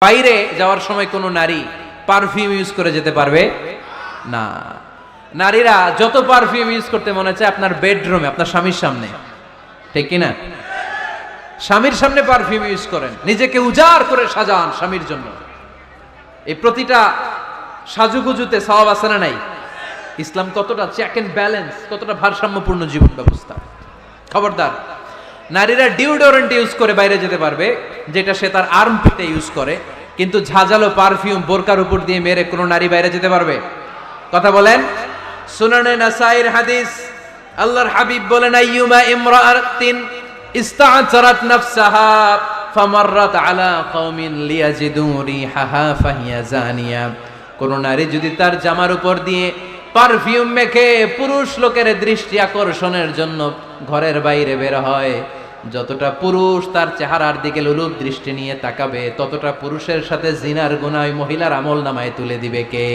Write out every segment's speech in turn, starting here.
বাইরে যাওয়ার সময় কোনো নারী পারফিউম ইউজ করে যেতে পারবে? না। নারীরা যত পারফিউম ইউজ করতে মনে চায় আপনার বেডরুমে আপনার স্বামীর সামনে। ঠিক কি না স্বামীর সামনে পারফিউম ইউজ করেন। নিজেকে উজাড় করে সাজান স্বামীর জন্য। এই প্রতিটা সাজুগুজুতে সওয়াব আছে না নাই? ইসলাম কতটা চেক এন্ড ব্যালেন্স কতটা ভারসাম্যপূর্ণ জীবন ব্যবস্থা। খবরদার নারীরা ডিওডোরেন্ট ইউজ করে বাইরে যেতে পারবে, যেটা সে তার আর্ম পিটে ইউজ করে, কিন্তু ঝাঁঝালো পারফিউম বোরকার উপর দিয়ে মেরে কোনো নারী বাইরে যেতে পারবে। কথা বলেন? সুনানে নাসাইর হাদিস, আল্লাহর হাবিব বলেন, আইয়ুমা ইমরাআতিন ইস্তা'জারাত নাফসাহা, ফামাররাত আলা কওমিন লিয়াজিদু রিহাহা, ফাহিয়া জানিয়া। কোন নারী যদি তার জামার উপর দিয়ে পারফিউম মেখে পুরুষ লোকের দৃষ্টি আকর্ষণের জন্য ঘরের বাইরে বের হয়। যতটা পুরুষ তার চেহারার দিকে লুলুপ দৃষ্টি নিয়ে তাকাবে, ততটা পুরুষের সাথে জিনার গুনায় মহিলার আমল নামায় তুলে দিবে কে?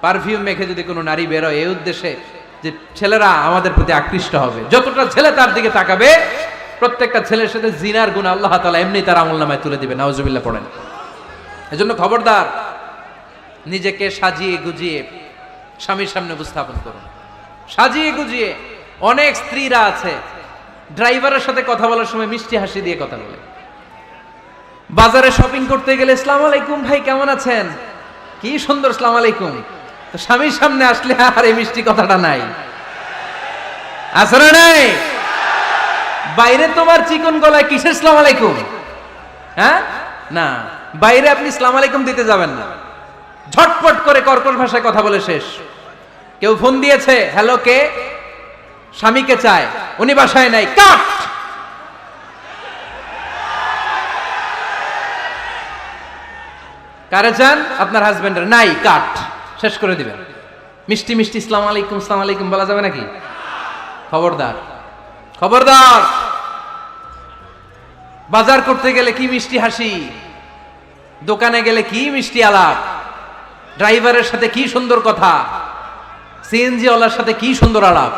পারফিউম মেখে যদি কোনো নারী বেরোয় এই উদ্দেশ্যে যে ছেলেরা আমাদের প্রতি আকৃষ্ট হবে। যতটা ছেলে তার দিকে তাকাবে, প্রত্যেকটা ছেলের সাথে জিনার গুণ আল্লাহ তালা এমনি তার আমল নামায় তুলে দিবে নাওজুবিল্লাহ পড়েন। এজন্য খবরদার, নিজেকে সাজিয়ে গুজিয়ে স্বামীর সামনে উপস্থাপন করুন। সাজিয়ে গুজিয়ে অনেক স্ত্রীরা আছে। ড্রাইভারের সাথে কথা বলার সময় মিষ্টি হাসি দিয়ে কথা বলে। বাজারে শপিং করতে গেলে ইসলাম আলাইকুম ভাই, কেমন আছেন? কি সুন্দর ইসলাম আলাইকুম। স্বামীর সামনে আসলে, আর এই মিষ্টি কথাটা নাই। আসলে নাই? বাইরে তোমার চিকন গলায় কিসের ইসলাম আলাইকুম? হ্যাঁ? না, বাইরে আপনি ইসলাম আলাইকুম দিতে যাবেন না। ঝটপট করে কর্কশ ভাষায় কথা বলে শেষ। কেউ ফোন দিয়েছে, হ্যালো, কে? স্বামীকে চায়, উনি বাসায় নাই, কাট! কারে চান? আপনার হাজবেন্ডের, নাই, কাট! শেষ করে দিবেন। মিষ্টি মিষ্টি ইসলাম আলাইকুম ইসলাম আলাইকুম বলা যাবে নাকি? খবরদার। খবরদার! বাজার করতে গেলে কি মিষ্টি হাসি? দোকানে গেলে কি মিষ্টি আলাপ? ড্রাইভারের সাথে কি সুন্দর কথা? সিএনজি ওয়ালার সাথে কি সুন্দর আলাপ?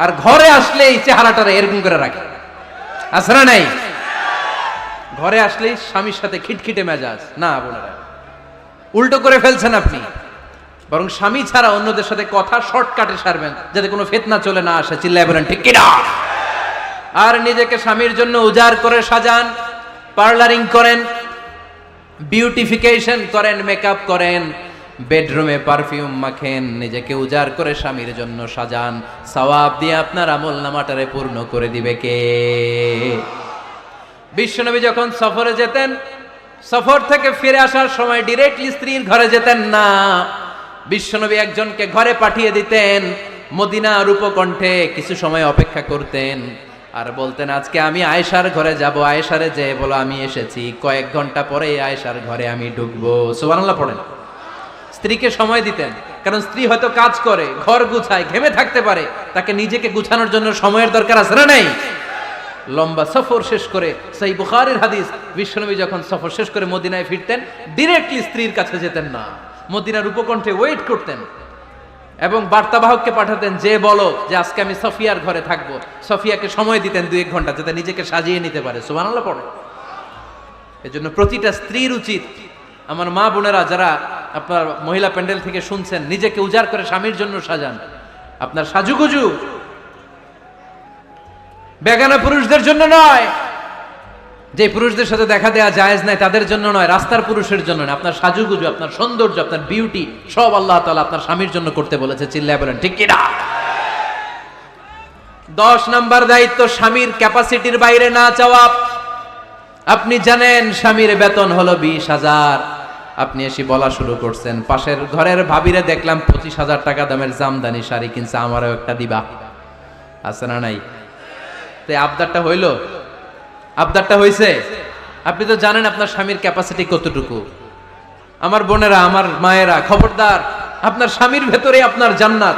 আর ঘরে আসলেই চেহারাটারে এরকম করে রাখে। আছে না নাই? ঘরে আসলেই স্বামীর সাথে খিটখিটে মেজাজ। না, বোনেরা। উল্টো করে ফেলছেন আপনি। বরং স্বামী ছাড়া অন্যদের সাথে কথা শর্টকাটে সারবেন, যাতে কোনো ফেতনা চলে না আসে। চিল্লায় বলেন, ঠিক কিনা আর নিজেকে স্বামীর জন্য উজাড় করে সাজান, পার্লারিং করেন, বিউটিফিকেশন করেন, মেকআপ করেন বেডরুমে পারফিউম মাখেন, নিজেকে উজাড় করে স্বামীর জন্য সাজান। সওয়াব দিয়ে আপনার আমল নামাটারে পূর্ণ করে দিবে কে? বিশ্বনবী যখন সফরে যেতেন, সফর থেকে ফিরে আসার সময় ডিরেক্টলি স্ত্রীর ঘরে যেতেন না। বিশ্বনবী একজনকে ঘরে পাঠিয়ে দিতেন মদিনা রূপকণ্ঠে কিছু সময় অপেক্ষা করতেন। আর বলতেন, আজকে আমি আয়েশার ঘরে যাব, আয়েশারে যে বলো, আমি এসেছি। কয়েক ঘণ্টা পরে আয়েশার ঘরে আমি ঢুকবো। সুবহানাল্লাহ পড়েন। স্ত্রীকে সময় দিতেন। কারণ স্ত্রী হয়তো কাজ করে, ঘর গুছায়, ঘেমে থাকতে পারে। তাকে নিজেকে গুছানোর জন্য সময়ের দরকার আছে না নেই? লম্বা সফর শেষ করে সেই বুখারের হাদিস, বিশ্বনবী যখন সফর শেষ করে মদিনায় ফিরতেন ডিরেক্টলি স্ত্রীর কাছে যেতেন না। মদিনার উপকণ্ঠে ওয়েট করতেন এবং বার্তাবাহককে পাঠাতেন, যে বলো যে আজকে আমি সফিয়ার ঘরে থাকব। সফিয়াকে সময় দিতেন দুই এক ঘণ্টা যাতে নিজেকে সাজিয়ে নিতে পারে। সুবহানাল্লাহ পড়ে। এজন্য প্রতিটা স্ত্রীর উচিত, আমার মা বোনেরা যারা আপনার মহিলা প্যান্ডেল থেকে শুনছেন, নিজেকে উজাড় করে স্বামীর জন্য সাজান। আপনার সাজুগুজু বেগানা পুরুষদের জন্য নয়। যে পুরুষদের সাথে দেখা দেওয়া জায়েজ নাই, তাদের জন্য নয়, রাস্তার পুরুষের জন্য নয়। আপনার সাজুগুজু, আপনার সৌন্দর্য, আপনার বিউটি সব আল্লাহ তাআলা আপনার স্বামীর জন্য করতে বলেছে, চিল্লায় বলেন, ঠিক কিনা? দশ নাম্বার দায়িত্ব, স্বামীর ক্যাপাসিটির বাইরে না চাওয়া। আপনি জানেন, স্বামীর বেতন হলো বিশ হাজার। আপনি এসে বলা শুরু করছেন। পাশের ঘরের ভাবিরে দেখলাম পঁচিশ হাজার টাকা দামের জামদানি শাড়ি কিনছে, আমারও একটা দিবা। আছে না নাই? তো আবদারটা হইল? আবদারটা হইছে? আপনি তো জানেন আপনার স্বামীর ক্যাপাসিটি কতটুকু। আমার বোনেরা, আমার মায়েরা, খবরদার, আপনার স্বামীর ভেতরে আপনার জান্নাত।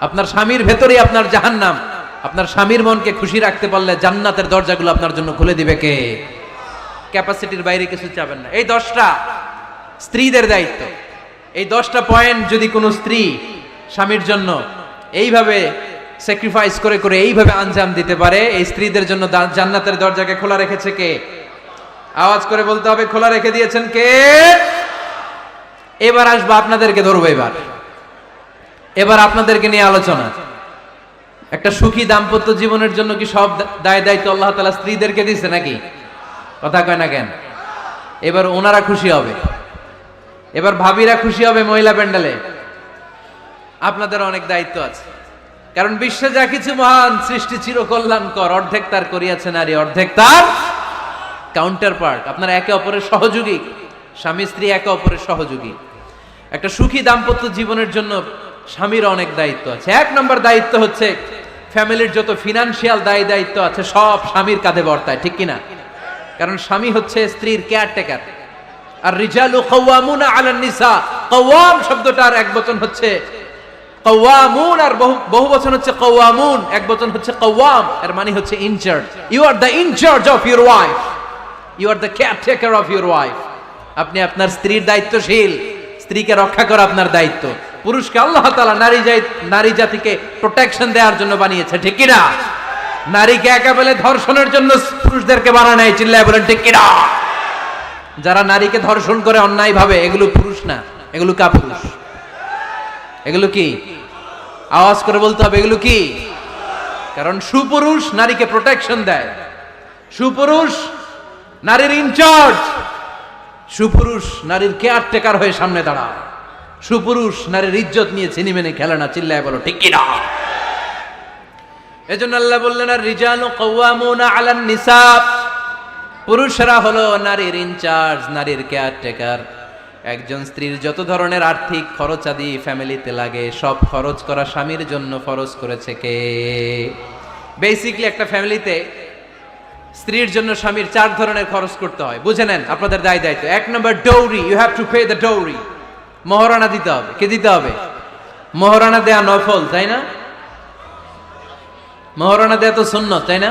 আপনার স্বামীর ভেতরেই আপনার জাহান্নাম। আপনার স্বামীর মনকে খুশি রাখতে পারলে জান্নাতের দরজাগুলো আপনার জন্য খুলে দিবে কে? ক্যাপাসিটির বাইরে কিছু চাবেন না। এই দশটা স্ত্রীদের দায়িত্ব। এই দশটা পয়েন্ট যদি কোনো স্ত্রী স্বামীর জন্য এইভাবে স্যাক্রিফাইস করে করে এইভাবে আঞ্জাম দিতে পারে, এই স্ত্রীদের জন্য জান্নাতের দরজাকে খোলা রেখেছে কে? আওয়াজ করে বলতে হবে, খোলা রেখে দিয়েছেন কে? এবার আসব আপনাদেরকে ধরবো এবার। এবার আপনাদেরকে নিয়ে আলোচনা। একটা সুখী দাম্পত্য জীবনের জন্য কি সব দায় দায়িত্ব আল্লাহ তালা স্ত্রীদেরকে দিচ্ছে নাকি? কথা কয় না কেন? এবার ওনারা খুশি হবে। এবার ভাবিরা খুশি হবে মহিলা প্যান্ডেলে। আপনাদের অনেক দায়িত্ব আছে। কারণ বিশ্বে যা কিছু মহান সৃষ্টি চির কল্যাণকর অর্ধেক তার করিয়াছে নারী, অর্ধেক তার কাউন্টার পার্ট আপনারা একে অপরের সহযোগী, স্বামী, স্ত্রী একে অপরের সহযোগী। একটা সুখী দাম্পত্য জীবনের জন্য স্বামীর অনেক দায়িত্ব আছে। এক নম্বর দায়িত্ব হচ্ছে, ফ্যামিলির যত ফিনান্সিয়াল দায় দায়িত্ব আছে, সব স্বামীর কাঁধে বর্তায়, ঠিক কিনা? কারণ স্বামী হচ্ছে স্ত্রীর কেয়ারটেকার আর রিজালু কওয়ামুনা আলান নিসা কওয়াম শব্দটার এক বচন হচ্ছে কওয়ামুন, আর বহু বচন হচ্ছে কওয়ামুন, এক বচন হচ্ছে কওয়াম, এর মানে হচ্ছে in charge you are the in charge of your wife you are the caretaker of your wife আপনি আপনার স্ত্রীর দায়িত্বশীল। স্ত্রীকে রক্ষা করা আপনার দায়িত্ব। পুরুষকে আল্লাহ তাআলা নারী নারী জাতিকে প্রোটেকশন দেওয়ার জন্য বানিয়েছে, ঠিক কিনা? নারীকে একেবারে ধর্ষণের জন্য পুরুষদেরকে বানানো চিল্লায় বলেন, ঠিক কিনা? যারা নারীকে ধর্ষণ করে অন্যায় ভাবে, এগুলো পুরুষ না, এগুলো কা পুরুষ এগুলো কি? আওয়াজ করে বলতে হবে, এগুলো কি? কারণ সুপুরুষ নারীকে প্রোটেকশন দেয়। সুপুরুষ নারীর ইনচার্জ সুপুরুষ নারীর কেয়ারটেকার হয়ে সামনে দাঁড়ায় সুপুরুষ নারীর ইজ্জত নিয়ে চিনি মেনে খেলে না, চিল্লায় বলো, ঠিক কিনা? এজন্য আল্লাহ বললেন, আর রিজালু কওয়ামুনা আলান নিসাব। পুরুষরা হলো নারীর ইনচার্জ, নারীর কেয়ারটেকার। একজন স্ত্রীর যত ধরনের আর্থিক খরচাদি ফ্যামিলিতে লাগে, সব খরচ করা স্বামীর জন্য ফরজ করেছে কে? বেসিকলি একটা ফ্যামিলিতে স্ত্রীর জন্য স্বামীর চার ধরনের খরচ করতে হয়। বুঝে নেন আপনাদের দায় দায়িত্ব। এক নম্বর dowry you have to pay the dowry Maharana দিতে হবে। কে দিতে হবে? মহারানা দেয়া নফল, তাই না? মহারানা দেয়া তো সুন্নত, তাই না?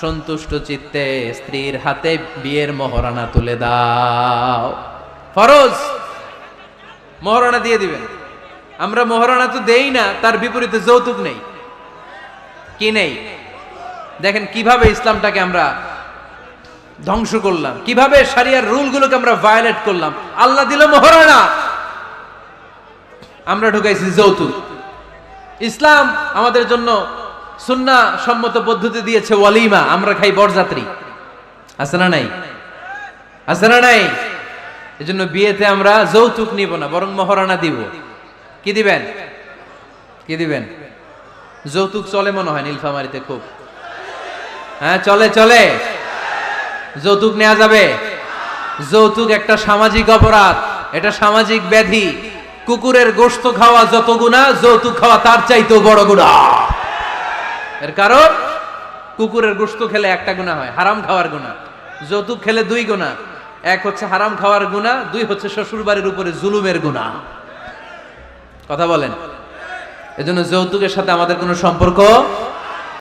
সন্তুষ্ট চিত্তে স্ত্রীর হাতে বিয়ের মহরানা তুলে দাও। ফরজ! মহরানা দিয়ে দিবেন। আমরা মোহরানা তো দেই না, তার বিপরীতে যৌতুক নেই। কি নেই? দেখেন কীভাবে ইসলামটাকে আমরা ধ্বংস করলাম, কীভাবে সারিয়ার রুলগুলোকে আমরা ভায়োলেট করলাম। আল্লাহ দিল মহরানা। আমরা ঢুকাইছি যৌতুক। ইসলাম আমাদের জন্য সুন্না সম্মত পদ্ধতি দিয়েছে ওয়ালিমা, আমরা খাই বরযাত্রী। আছে না নাই? আছে না নাই? এজন্য বিয়েতে আমরা যৌতুক নিব না, বরং মহারানা দিব। কি দিবেন? কি দিবেন? যৌতুক চলে মনে হয় নীলফামারিতে খুব। হ্যাঁ চলে চলে। যৌতুক নেওয়া যাবে। যৌতুক একটা সামাজিক অপরাধ, এটা সামাজিক ব্যাধি। কুকুরের গোশত খাওয়া যত গুণা যৌতুক খাওয়া তার চাইতেও বড় গুণা এর কারণ, কুকুরের গোস্ত খেলে একটা গুণা হয়, হারাম খাওয়ার গুণা। যৌতুক খেলে দুই গুণা। এক হচ্ছে হারাম খাওয়ার গুণা, দুই হচ্ছে শ্বশুর বাড়ির উপরে জুলুমের গুণা। কথা বলেন। এজন্য যৌতুকের সাথে আমাদের কোনো সম্পর্ক